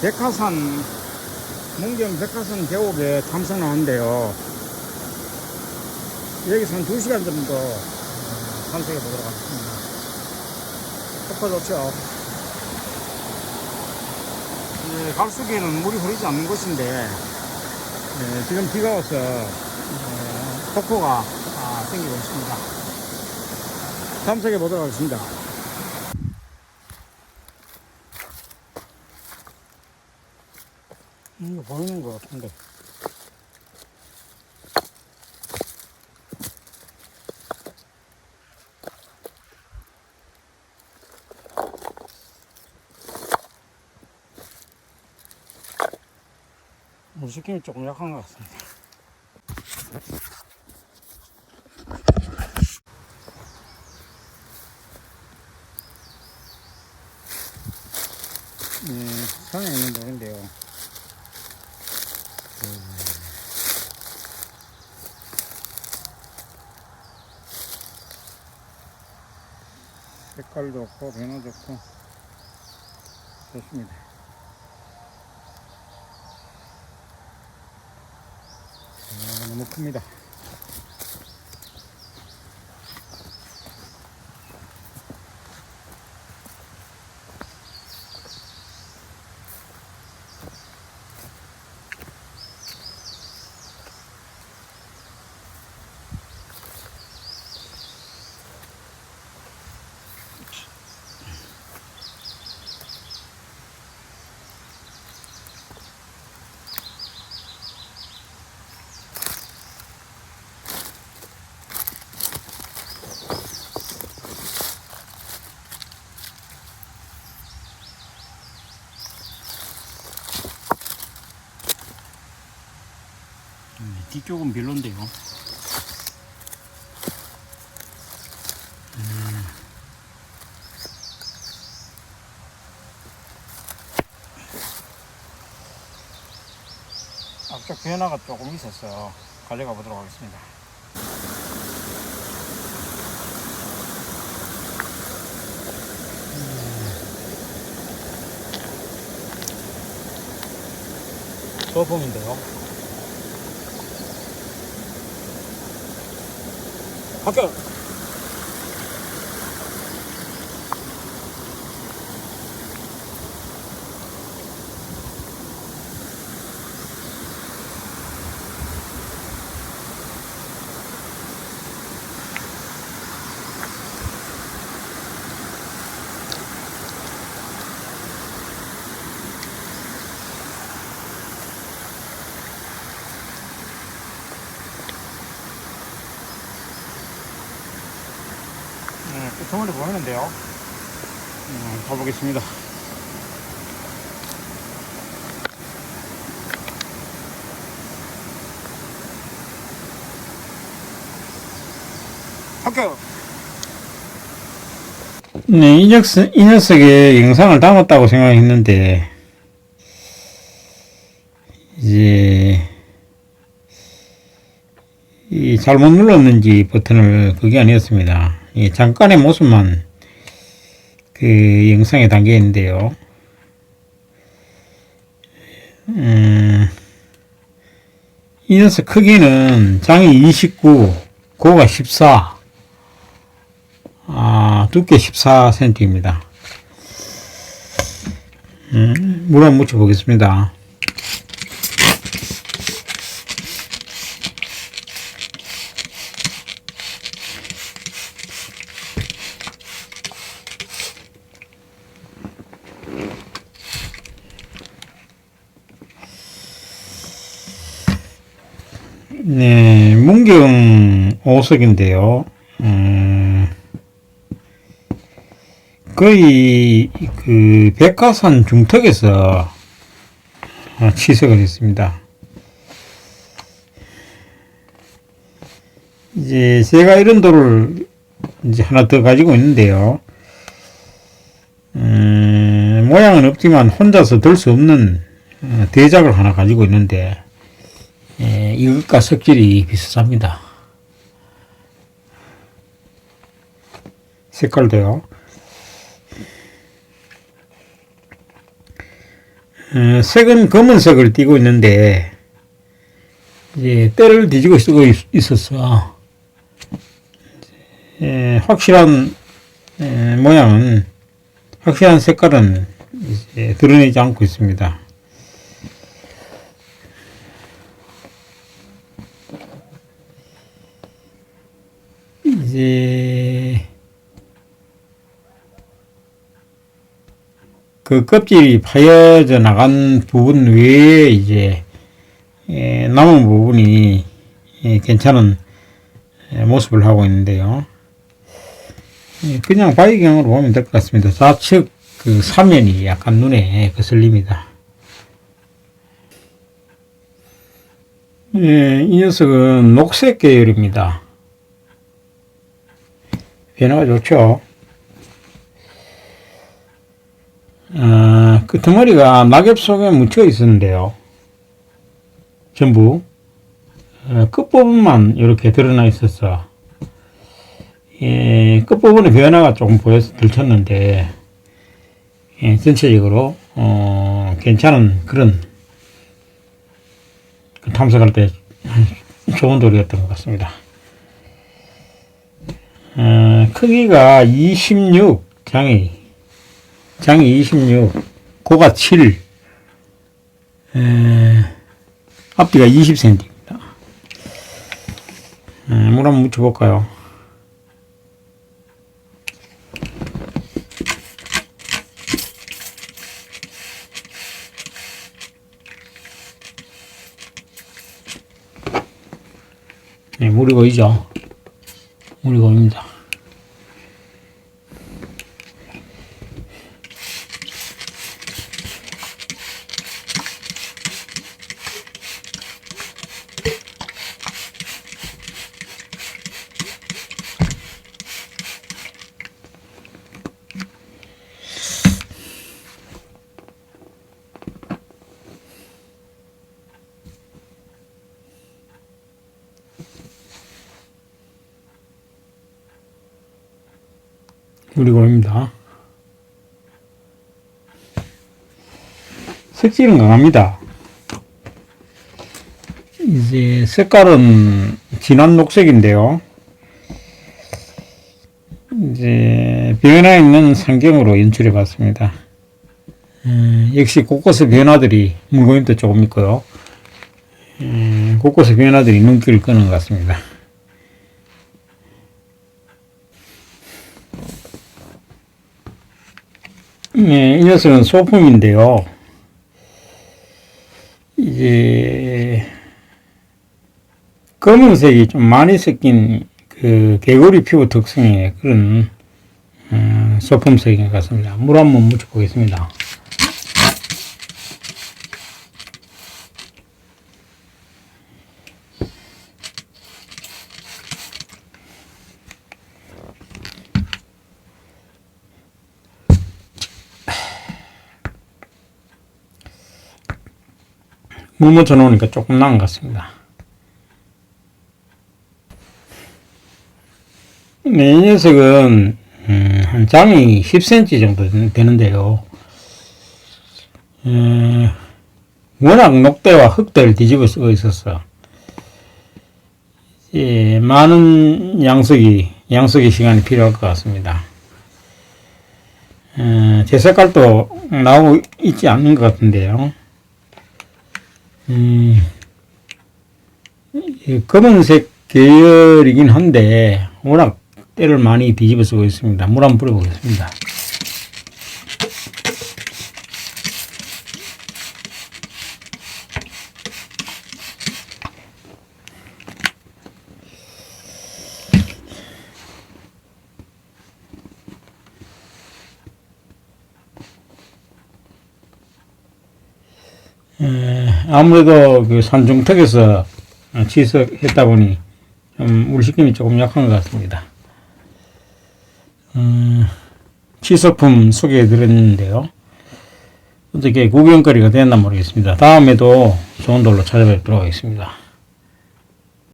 백화산, 문경 백화산 계곡에 탐석 나왔는데요. 여기서 한 2시간 정도 어, 탐색해 보도록 하겠습니다. 효과 좋죠? 예, 갈수기에는 물이 흐르지 않는 곳인데, 예, 지금 비가 와서, 어, 폭포가 아, 생기고 있습니다. 탐색해 보도록 하겠습니다. 이거 보이는 것 같은데. 물수낌이 조금 약한 것 같습니다. 네, 산에 있는 돌인데요. 색깔도 좋고 변화 좋고 좋습니다. 아, 너무 큽니다. 뒤쪽은 별론데요. 음. 앞쪽 변화가 조금 있어서 가져가 보도록 하겠습니다. 소품인데요. 어 떡? 네, 끝머리 보이는데요. 음, 가보겠습니다. 학교. 네, 이 녀석, 이 녀석의 영상을 담았다고 생각했는데, 이제, 이 잘못 눌렀는지 버튼을 그게 아니었습니다. 이 잠깐의 모습만 그 영상에 담겨 있는데요. 음, 이 녀석 크기는 장이 29, 고가 14, 아, 두께 14cm입니다. 음, 물 한번 묻혀 보겠습니다. 네, 문경 오석인데요. 음, 거의 그 백화산 중턱에서 어, 치석을 했습니다. 이제 제가 이런 돌을 이제 하나 더 가지고 있는데요. 음, 모양은 없지만 혼자서 들 수 없는 어, 대작을 하나 가지고 있는데 예, 이것과 석질이 비슷합니다. 색깔도요. 어, 색은 검은색을 띠고 있는데 이제 때를 뒤지고 쓰고 있, 있어서 에, 확실한 에, 모양은 확실한 색깔은 이제 드러내지 않고 있습니다. 이제 그 껍질이 파여져 나간 부분 외에 이제 에, 남은 부분이 에, 괜찮은 에, 모습을 하고 있는데요. 예, 그냥 바이경으로 보면 될 것 같습니다. 좌측 그 사면이 약간 눈에 거슬립니다. 예, 이 녀석은 녹색 계열입니다. 변화가 좋죠. 아, 그 덩어리가 낙엽 속에 묻혀 있었는데요. 전부 어, 끝부분만 이렇게 드러나 있었어. 예, 끝부분의 변화가 조금 보여서 들쳤는데 예, 전체적으로 어, 괜찮은 그런 그 탐색할 때 좋은 돌이었던 것 같습니다. 어, 크기가 26 장이 장이 26 고가 7 에, 앞뒤가 20cm입니다. 물 한번 묻혀볼까요? 네, 물이 고이죠? 물이 고입니다. 물이 고입니다. 색질은 강합니다. 이제 색깔은 진한 녹색인데요. 이제 변화 있는 상경으로 연출해 봤습니다. 음, 역시 곳곳의 변화들이 물고임도 조금 있고요. 음, 곳곳의 변화들이 눈길을 끄는 것 같습니다. 네, 이 녀석은 소품인데요. 이제 검은색이 좀 많이 섞인 그 개구리 피부 특성의 그런 음, 소품색인 것 같습니다. 물 한 번 묻혀보겠습니다. 물 묻혀 놓으니까 조금 나은 것 같습니다. 네, 이 녀석은 음, 한 장이 10cm 정도 되는데요. 음, 워낙 녹대와 흑대를 뒤집어 쓰고 있어서 예, 많은 양석이 양석의 시간이 필요할 것 같습니다. 음, 제 색깔도 나오고 있지 않는 것 같은데요. 음, 이 검은색 계열이긴 한데 워낙 때를 많이 뒤집어 쓰고 있습니다. 물 한번 뿌려보겠습니다. 에, 아무래도 그 산중턱에서 취석했다 보니 좀 물식감이 조금 약한 것 같습니다. 음, 취석품 소개해 드렸는데요. 어떻게 구경거리가 됐나 모르겠습니다. 다음에도 좋은 돌로 찾아뵙도록 하겠습니다.